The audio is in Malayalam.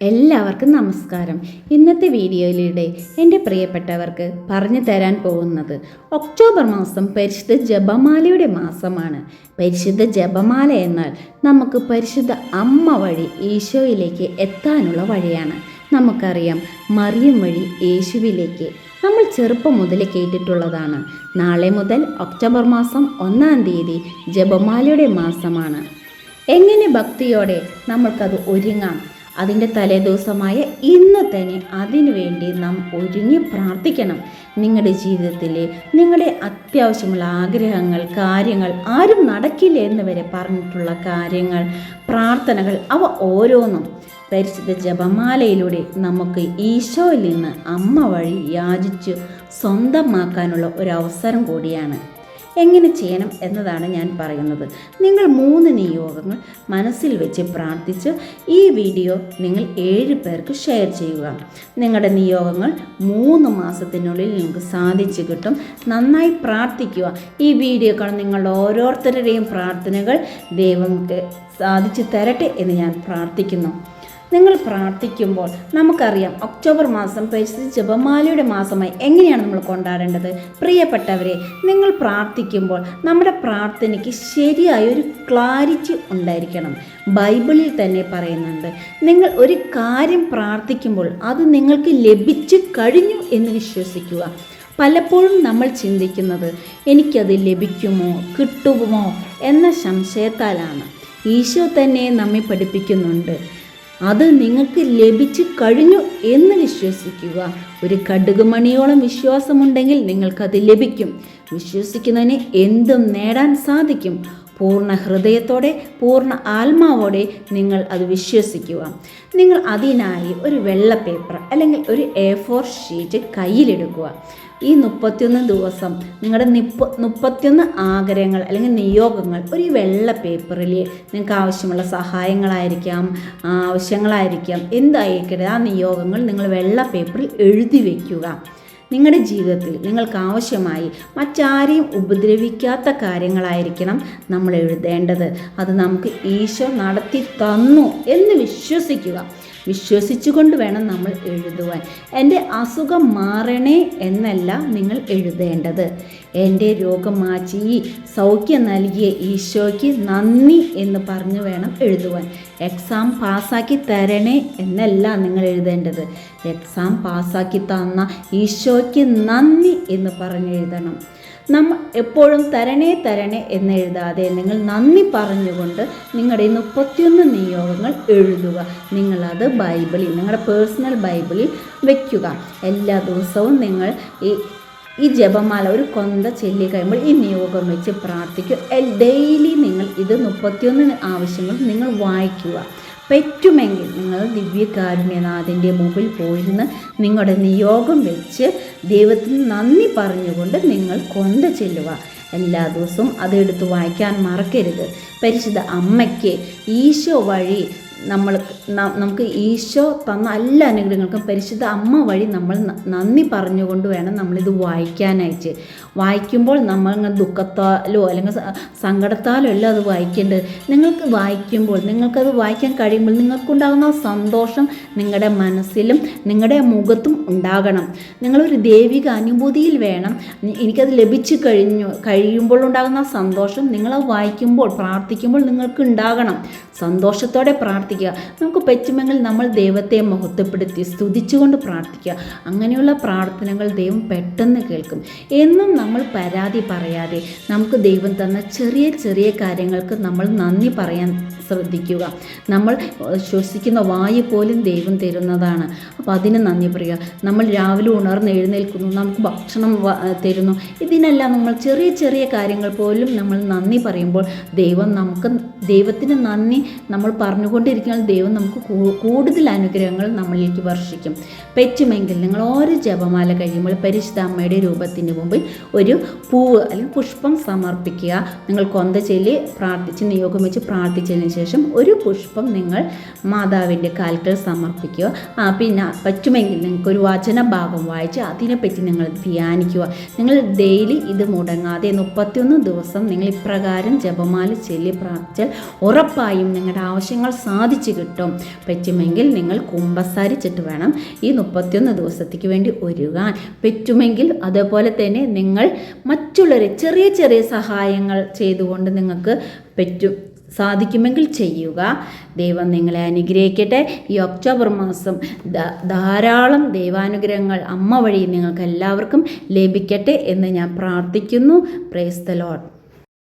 എല്ലാവർക്കും നമസ്കാരം. ഇന്നത്തെ വീഡിയോയിലൂടെ എന്റെ പ്രിയപ്പെട്ടവർക്ക് പറഞ്ഞു തരാൻ പോകുന്നത് ഒക്ടോബർ മാസം പരിശുദ്ധ ജപമാലയുടെ മാസമാണ്. പരിശുദ്ധ ജപമാല എന്നാൽ നമുക്ക് പരിശുദ്ധ അമ്മ വഴി ഈശോയിലേക്ക് എത്താനുള്ള വഴിയാണ്. നമുക്കറിയാം മറിയം വഴി യേശുവിലേക്ക് നമ്മൾ ചെറുപ്പം മുതൽ കേട്ടിട്ടുള്ളതാണ്. നാളെ മുതൽ ഒക്ടോബർ മാസം ഒന്നാം തീയതി ജപമാലയുടെ മാസമാണ്. എങ്ങനെ ഭക്തിയോടെ നമ്മൾക്കത് ഒരുങ്ങാം? അതിന്റെ തലേദിവസമായ ഇന്ന് തന്നെ അതിനുവേണ്ടി നാം ഒരുങ്ങി പ്രാർത്ഥിക്കണം. നിങ്ങളുടെ ജീവിതത്തിൽ നിങ്ങളുടെ അത്യാവശ്യമുള്ള ആഗ്രഹങ്ങൾ കാര്യങ്ങൾ ആരും നടക്കില്ല എന്ന് വരെ പറഞ്ഞിട്ടുള്ള കാര്യങ്ങൾ പ്രാർത്ഥനകൾ അവ ഓരോന്നും പരിശുദ്ധ ജപമാലയിലൂടെ നമുക്ക് ഈശോയിൽ നിന്ന് അമ്മ വഴി യാചിച്ച് സ്വന്തമാക്കാനുള്ള ഒരു അവസരം കൂടിയാണ്. എങ്ങനെ ചെയ്യണം എന്നതാണ് ഞാൻ പറയുന്നത്. നിങ്ങൾ മൂന്ന് നിയോഗങ്ങൾ മനസ്സിൽ വെച്ച് പ്രാർത്ഥിച്ച് ഈ വീഡിയോ നിങ്ങൾ ഏഴ് പേർക്ക് ഷെയർ ചെയ്യുക. നിങ്ങളുടെ നിയോഗങ്ങൾ മൂന്ന് മാസത്തിനുള്ളിൽ നിങ്ങൾക്ക് സാധിച്ചു കിട്ടും. നന്നായി പ്രാർത്ഥിക്കുക. ഈ വീഡിയോ കാണുന്ന നിങ്ങളുടെ ഓരോരുത്തരുടെയും പ്രാർത്ഥനകൾ ദൈവം സാധിച്ചു തരട്ടെ എന്ന് ഞാൻ പ്രാർത്ഥിക്കുന്നു. നിങ്ങൾ പ്രാർത്ഥിക്കുമ്പോൾ നമുക്കറിയാം ഒക്ടോബർ മാസം പരിശുദ്ധ ജപമാലയുടെ മാസമായി എങ്ങനെയാണ് നമ്മൾ കൊണ്ടാടേണ്ടത്? പ്രിയപ്പെട്ടവരെ നിങ്ങൾ പ്രാർത്ഥിക്കുമ്പോൾ നമ്മുടെ പ്രാർത്ഥനയ്ക്ക് ശരിയായ ഒരു ക്ലാരിറ്റി ഉണ്ടായിരിക്കണം. ബൈബിളിൽ തന്നെ പറയുന്നുണ്ട് നിങ്ങൾ ഒരു കാര്യം പ്രാർത്ഥിക്കുമ്പോൾ അത് നിങ്ങൾക്ക് ലഭിച്ചു കഴിഞ്ഞു എന്ന് വിശ്വസിക്കുക. പലപ്പോഴും നമ്മൾ ചിന്തിക്കുന്നത് എനിക്കത് ലഭിക്കുമോ കിട്ടുമോ? എന്ന സംശയത്താലാണ്. ഈശോ തന്നെ നമ്മെ പഠിപ്പിക്കുന്നുണ്ട് അത് നിങ്ങൾക്ക് ലഭിച്ചു കഴിഞ്ഞു എന്ന് വിശ്വസിക്കുക. ഒരു കടുകുമണിയോളം വിശ്വാസമുണ്ടെങ്കിൽ നിങ്ങൾക്കത് ലഭിക്കും. വിശ്വസിക്കുന്നതിന് എന്തും നേടാൻ സാധിക്കും. പൂർണ ഹൃദയത്തോടെ പൂർണ ആത്മാവോടെ നിങ്ങൾ അത് വിശ്വസിക്കുക. നിങ്ങൾ അതിനായി ഒരു വെള്ള പേപ്പർ അല്ലെങ്കിൽ ഒരു എ ഫോർ ഷീറ്റ് കയ്യിലെടുക്കുക. ഈ മുപ്പത്തിയൊന്ന് ദിവസം നിങ്ങളുടെ നിപ്പ മുപ്പത്തിയൊന്ന് ആഗ്രഹങ്ങൾ അല്ലെങ്കിൽ നിയോഗങ്ങൾ ഒരു വെള്ള പേപ്പറിൽ നിങ്ങൾക്ക് ആവശ്യമുള്ള സഹായങ്ങളായിരിക്കാം ആവശ്യങ്ങളായിരിക്കാം. എന്തായിരിക്കട്ടെ ആ നിയോഗങ്ങൾ നിങ്ങൾ വെള്ള പേപ്പറിൽ എഴുതി വയ്ക്കുക നിങ്ങളുടെ ജീവിതത്തിൽ നിങ്ങൾക്ക് ആവശ്യമായി മറ്റാരെയും ഉപദ്രവിക്കാത്ത കാര്യങ്ങളായിരിക്കണം നമ്മൾ എഴുതേണ്ടത്. അത് നമുക്ക് ഈശോ നടത്തി തന്നു എന്ന് വിശ്വസിക്കുക. വിശ്വസിച്ചുകൊണ്ട് വേണം നമ്മൾ എഴുതുവാൻ. എന്റെ അസുഖം മാറണേ എന്നല്ല നിങ്ങൾ എഴുതേണ്ടത്. എന്റെ രോഗം മാറ്റി സൗഖ്യം നൽകിയ ഈശോയ്ക്ക് നന്ദി എന്ന് പറഞ്ഞു വേണം എഴുതുവാൻ. എക്സാം പാസ്സാക്കി തരണേ എന്നല്ല നിങ്ങൾ എഴുതേണ്ടത്. എക്സാം പാസ്സാക്കി തന്ന ഈശോയ്ക്ക് നന്ദി എന്ന് പറഞ്ഞ് നമ്മ എപ്പോഴും തരണേ തരണേ എന്ന് എഴുതാതെ നിങ്ങൾ നന്ദി പറഞ്ഞുകൊണ്ട് നിങ്ങളുടെ മുപ്പത്തിയൊന്ന് നിയോഗങ്ങൾ എഴുതുക. നിങ്ങളത് ബൈബിളിൽ നിങ്ങളുടെ പേഴ്സണൽ ബൈബിളിൽ വയ്ക്കുക എല്ലാ ദിവസവും നിങ്ങൾ ഈ ഈ ജപമാല ഒരു കൊന്ത ചൊല്ലി കഴിയുമ്പോൾ ഈ നിയോഗം വെച്ച് പ്രാർത്ഥിക്കുക. ഡെയിലി നിങ്ങൾ ഇത് മുപ്പത്തിയൊന്ന് ആവശ്യങ്ങൾ നിങ്ങൾ വായിക്കുക. പറ്റുമെങ്കിൽ നിങ്ങൾ ദിവ്യകാരുണ്യനാഥന്റെ മുമ്പിൽ പോയിരുന്ന് നിങ്ങളുടെ നിയോഗം വെച്ച് ദൈവത്തിന് നന്ദി പറഞ്ഞുകൊണ്ട് നിങ്ങൾ കൊന്ത ചെല്ലുക. എല്ലാ ദിവസവും അതെടുത്ത് വായിക്കാൻ മറക്കരുത്. പരിശുദ്ധ അമ്മയ്ക്ക് ഈശോ വഴി നമ്മൾ നമുക്ക് ഈശോ തന്ന എല്ലാ അനുഗ്രഹങ്ങൾക്കും പരിശുദ്ധ അമ്മ വഴി നമ്മൾ നന്ദി പറഞ്ഞുകൊണ്ട് വേണം നമ്മളിത് വായിക്കാനായിട്ട്. വായിക്കുമ്പോൾ നമ്മൾ ദുഃഖത്താലോ അല്ലെങ്കിൽ സങ്കടത്താലോ അല്ല അത് വായിക്കേണ്ടത്. നിങ്ങൾക്ക് വായിക്കുമ്പോൾ നിങ്ങൾക്കത് വായിക്കാൻ കഴിയുമ്പോൾ നിങ്ങൾക്കുണ്ടാകുന്ന സന്തോഷം നിങ്ങളുടെ മനസ്സിലും നിങ്ങളുടെ മുഖത്തും ഉണ്ടാകണം. നിങ്ങളൊരു ദൈവിക അനുഭൂതിയിൽ വേണം. എനിക്കത് ലഭിച്ചു കഴിഞ്ഞു കഴിയുമ്പോൾ ഉണ്ടാകുന്ന സന്തോഷം നിങ്ങളത് വായിക്കുമ്പോൾ പ്രാർത്ഥിക്കുമ്പോൾ നിങ്ങൾക്ക് ഉണ്ടാകണം സന്തോഷത്തോടെ പ്രാർത്ഥിക്കുക. നമുക്ക് പറ്റുമെങ്കിൽ നമ്മൾ ദൈവത്തെ മഹത്വപ്പെടുത്തി സ്തുതിച്ചുകൊണ്ട് പ്രാർത്ഥിക്കുക. അങ്ങനെയുള്ള പ്രാർത്ഥനകൾ ദൈവം പെട്ടെന്ന് കേൾക്കും. എന്നും നമ്മൾ പരാതി പറയാതെ നമുക്ക് ദൈവം തന്ന ചെറിയ ചെറിയ കാര്യങ്ങൾക്ക് നമ്മൾ നന്ദി പറയാൻ ശ്രദ്ധിക്കുക. നമ്മൾ ശ്വസിക്കുന്ന വായു പോലും ദൈവം തരുന്നതാണ്. അപ്പോൾ അതിന് നന്ദി പറയുക. നമ്മൾ രാവിലെ ഉണർന്ന് എഴുന്നേൽക്കുന്നു. നമുക്ക് ഭക്ഷണം തരുന്നു. ഇതിനെല്ലാം നമ്മൾ ചെറിയ ചെറിയ കാര്യങ്ങൾ പോലും നമ്മൾ നന്ദി പറയുമ്പോൾ ദൈവം നമുക്ക് ദൈവത്തിന് നന്ദി നമ്മൾ പറഞ്ഞുകൊണ്ടിരിക്കുന്ന ദൈവം നമുക്ക് കൂടുതൽ അനുഗ്രഹങ്ങൾ നമ്മളിലേക്ക് വർഷിക്കും. പറ്റുമെങ്കിൽ നിങ്ങൾ ഓരോ ജപമാല കഴിയുമ്പോൾ പരിശുദ്ധ അമ്മയുടെ രൂപത്തിന് മുമ്പിൽ ഒരു പൂവ് അല്ലെങ്കിൽ പുഷ്പം സമർപ്പിക്കുക. നിങ്ങൾ കൊന്ത ചൊല്ലി പ്രാർത്ഥിച്ച് നിയോഗം വെച്ച് പ്രാർത്ഥിച്ചതിന് ശേഷം ഒരു പുഷ്പം നിങ്ങൾ മാതാവിന്റെ കാൽക്കൽ സമർപ്പിക്കുക. പിന്നെ പറ്റുമെങ്കിൽ നിങ്ങൾക്ക് ഒരു വചന ഭാഗം വായിച്ച് അതിനെപ്പറ്റി നിങ്ങൾ ധ്യാനിക്കുക. നിങ്ങൾ ഡെയിലി ഇത് മുടങ്ങാതെ മുപ്പത്തിയൊന്ന് ദിവസം നിങ്ങൾ ഇപ്രകാരം ജപമാല ചൊല്ലി പ്രാർത്ഥിച്ചാൽ ഉറപ്പായും നിങ്ങളുടെ ആവശ്യങ്ങൾ സാധിക്കും സാധിച്ചു കിട്ടും. പറ്റുമെങ്കിൽ നിങ്ങൾ കുമ്പസാരിച്ചിട്ട് വേണം. ഈ മുപ്പത്തിയൊന്ന് ദിവസത്തേക്ക് വേണ്ടി ഒരുങ്ങാൻ പറ്റുമെങ്കിൽ അതേപോലെ തന്നെ നിങ്ങൾ മറ്റുള്ളവരെ ചെറിയ ചെറിയ സഹായങ്ങൾ ചെയ്തുകൊണ്ട് നിങ്ങൾക്ക് പറ്റും. സാധിക്കുമെങ്കിൽ ചെയ്യുക. ദൈവം നിങ്ങളെ അനുഗ്രഹിക്കട്ടെ. ഈ ഒക്ടോബർ മാസം ധാരാളം ദൈവാനുഗ്രഹങ്ങൾ അമ്മ വഴി നിങ്ങൾക്ക് എല്ലാവർക്കും ലഭിക്കട്ടെ എന്ന് ഞാൻ പ്രാർത്ഥിക്കുന്നു. Praise the load